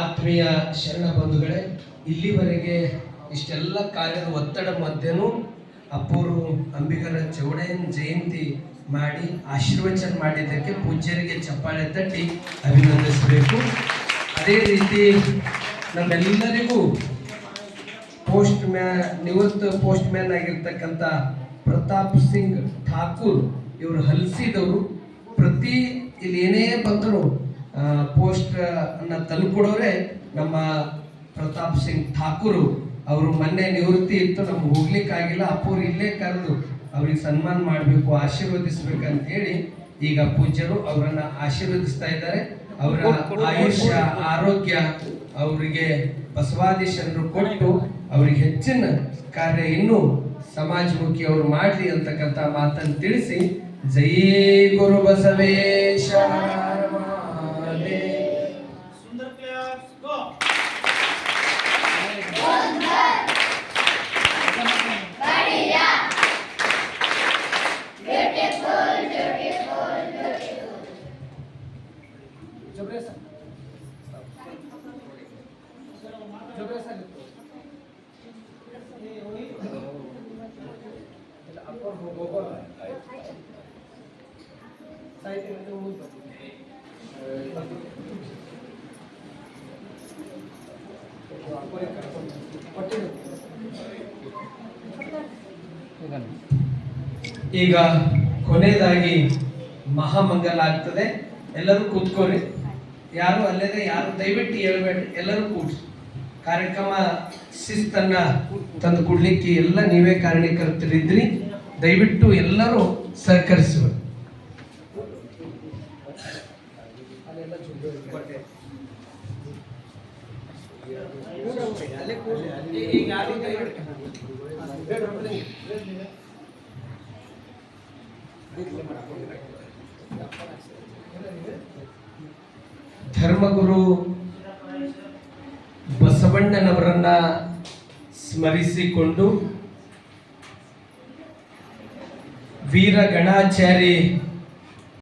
ಆತ್ಮೀಯ ಶರಣ ಬಂಧುಗಳೇ, ಇಲ್ಲಿವರೆಗೆ ಇಷ್ಟೆಲ್ಲ ಕಾರ್ಯದ ಒತ್ತಡ ಮಧ್ಯನೂ ಅಪ್ಪೂರು ಅಂಬಿಗರ ಚೌಡಯ್ಯನ ಜಯಂತಿ ಮಾಡಿ ಆಶೀರ್ವಚನ ಮಾಡಿದ್ದಕ್ಕೆ ಪೂಜ್ಯರಿಗೆ ಚಪ್ಪಾಳೆ ತಟ್ಟಿ ಅಭಿನಂದಿಸಬೇಕು. ಅದೇ ರೀತಿ ನಮ್ಮೆಲ್ಲರಿಗೂ ಪೋಸ್ಟ್ ಮ್ಯಾನ್ ನಿವೃತ್ತ ಪೋಸ್ಟ್ ಮ್ಯಾನ್ ಆಗಿರ್ತಕ್ಕಂಥ ಪ್ರತಾಪ್ ಸಿಂಗ್ ಠಾಕೂರ್ ಇವರು ಹಲಸಿದವರು. ಬಂದರೂ ಪೋಸ್ಟ್ ಅನ್ನ ತಂದುಕೊಡೋರೆ ನಮ್ಮ ಪ್ರತಾಪ್ ಸಿಂಗ್ ಠಾಕೂರ್ ಅವರು ಮೊನ್ನೆ ನಿವೃತ್ತಿ ಇತ್ತು. ನಮ್ಗೆ ಹೋಗ್ಲಿಕ್ಕಾಗಿಲ್ಲ ಅಪ್ಪವ್ರು ಇಲ್ಲೇ ಕರೆದು ಅವ್ರಿಗೆ ಸನ್ಮಾನ ಮಾಡಬೇಕು ಆಶೀರ್ವದಿಸ್ಬೇಕಂತ ಹೇಳಿ ಈಗ ಪೂಜ್ಯರು ಅವರನ್ನ ಆಶೀರ್ವದಿಸ್ತಾ ಇದ್ದಾರೆ. ಅವರ ಆಯುಷ್ಯ, ಆರೋಗ್ಯ ಅವರಿಗೆ ಬಸವಾದೀಶರು ಕೊಟ್ಟು ಅವರಿಗೆ ಹೆಚ್ಚಿನ ಕಾರ್ಯ ಇನ್ನೂ ಸಮಾಜಮುಖಿ ಅವರು ಮಾಡಲಿ ಅಂತಕ್ಕಂಥ ಮಾತನ್ನು ತಿಳಿಸಿ ಜೈ ಗುರು ಬಸವೇಶ. ಈಗ ಕೊನೆಯದಾಗಿ ಮಹಾಮಂಗಲ ಆಗ್ತದೆ. ಎಲ್ಲರೂ ಕೂತ್ಕೋರಿ ಯಾರು ಅಲ್ಲದೆ ಯಾರು ದಯವಿಟ್ಟು ಹೇಳ್ಬೇಡಿ. ಎಲ್ಲರೂ ಕೂಡ್ರಿ ಕಾರ್ಯಕ್ರಮ ಶಿಸ್ತನ್ನ ತಂದು ಕೊಡ್ಲಿಕ್ಕೆ ಎಲ್ಲ ನೀವೇ ಕಾರಣೀಕರ್ತರಿದ್ರಿ ದಯವಿಟ್ಟು ಎಲ್ಲರೂ ಸಹಕರಿಸುವ. ಧರ್ಮಗುರು ಬಸವಣ್ಣನವರನ್ನ ಸ್ಮರಿಸಿಕೊಂಡು ವೀರ ಗಣಾಚಾರಿ